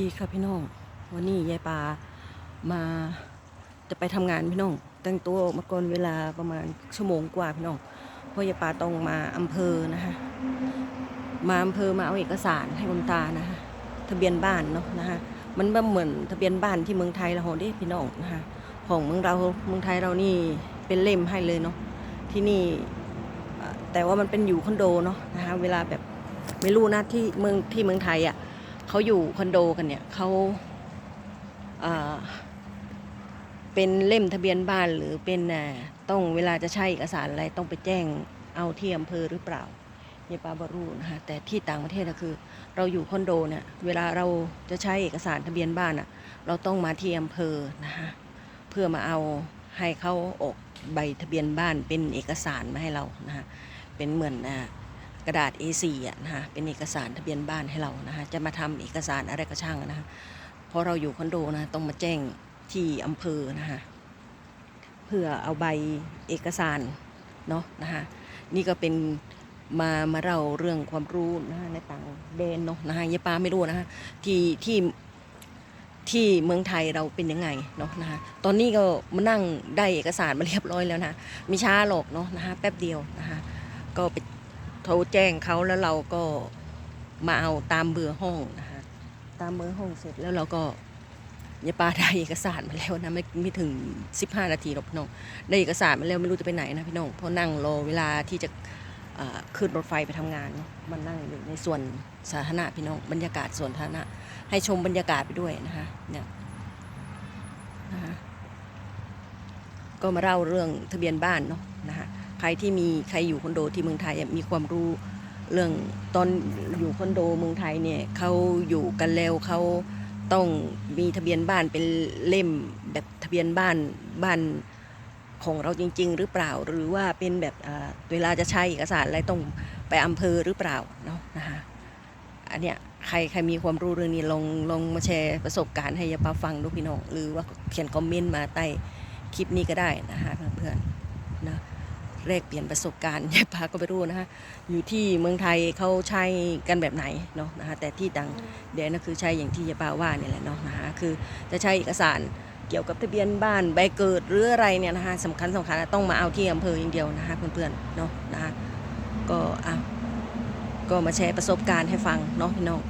ดีค่ะพี่น้อง วันนี้ยายปามาจะไปทำงานพี่น้อง แต่งตัวออกมาก่อนเวลาประมาณชั่วโมงกว่าพี่น้อง เพราะยายปาต้องมาอำเภอนะคะ มาอำเภอมาเอาเอกสารให้คุณตานะคะทะเบียนบ้านเนาะนะคะมันบ่เหมือนทะเบียนบ้านที่เมืองไทยเราเด้พี่น้องนะคะของเมืองเราเมืองไทยเรานี่เป็นเล่มให้เลยเนาะที่นี่แต่ว่ามันเป็นอยู่คอนโดเนาะนะคะเวลาแบบไม่รู้นะที่เมืองที่เมืองไทยอะ เขาอยู่คอนโดกันเนี่ยเขาเป็นเล่มทะเบียนบ้านหรือเป็นต้องเวลาจะใช้เอกสารอะไรต้องไปแจ้งเอาที่อำเภอหรือเปล่าเนี่ยปาบรูนะคะแต่ที่ต่างประเทศก็คือ เราอยู่คอนโดเนี่ยเวลาเราจะใช้เอกสารทะเบียนบ้านอะเราต้องมาที่อำเภอนะคะเพื่อมาเอาให้เขาออกใบทะเบียนบ้านเป็นเอกสารมาให้เรานะคะเป็นเหมือนอ่า กระดาษ A4 อะนะคะเป็นเอกสารทะเบียนบ้านให้เรานะคะจะมาทำเอกสารอะไรก็ช่างนะคะเพราะเราอยู่คอนโดนะต้องมาแจ้งที่อำเภอนะคะเพื่อเอาใบเอกสารเนาะนะคะนี่ก็เป็นมามาเราเรื่องความรู้นะคะในต่างแดนเนาะนะคะยายปาไม่รู้นะคะที่ที่ที่เมืองไทยเราเป็นยังไงเนาะนะคะตอนนี้ก็มานั่งได้เอกสารมาเรียบร้อยแล้วนะไม่ช้าหรอกเนาะนะคะแป๊บเดียวนะคะก็ไป โทรแจ้งเขาแล้วเราก็มาเอาตามเบอร์ห้องนะคะตามเบอร์ห้องเสร็จแล้วเราก็ยาปาได้เอกสารมาแล้วนะไม่ไม่ถึง 15 นาทีหรอกพี่น้องได้เอกสารมาแล้วไม่รู้จะไปไหนนะพี่น้องเพราะนั่งรอเวลาที่จะขึ้นรถไฟไปทำงานเนาะมันนั่งอยู่ในส่วนสาธารณะพี่น้องบรรยากาศส่วนสาธารณะให้ชมบรรยากาศไปด้วยนะคะเนี่ยนะคะก็มาเล่าเรื่องทะเบียนบ้านเนาะ ใครที่มีใครอยู่คอนโดที่เมืองไทยมีความรู้เรื่องตอนอยู่คอนโดเมืองไทยเนี่ยเขาอยู่กันแล้วเขาต้องมีทะเบียนบ้านเป็นเล่มแบบทะเบียนบ้านบ้านของเราจริง ๆ หรือเปล่า หรือว่าเป็นแบบเวลาจะใช้เอกสารอะไรต้องไปอำเภอหรือเปล่าเนาะนะคะอันเนี้ยใครใครมีความรู้เรื่องนี้ลองลองมาแชร์ประสบการณ์ให้ยาปาฟังดูพี่น้อง หรือว่าเขียนคอมเมนต์มาใต้คลิปนี้ก็ได้นะคะเพื่อนๆนะ แลกเปลี่ยนประสบการณ์ยายปาก็ไม่รู้นะคะอยู่ที่เมืองไทยเขาใช้กันแบบไหนเนาะนะคะแต่ที่ต่างแดนก็คือใช้อย่างที่ยายปาว่าเนี่ยแหละเนาะนะคะคือจะใช้เอกสารเกี่ยวกับทะเบียนบ้านใบเกิดหรืออะไรเนี่ยนะคะสำคัญสำคัญต้องมาเอาที่อำเภออย่างเดียวนะคะเพื่อนๆเนาะนะคะก็อะก็มาแชร์ประสบการณ์ให้ฟังเนาะพี่น้อง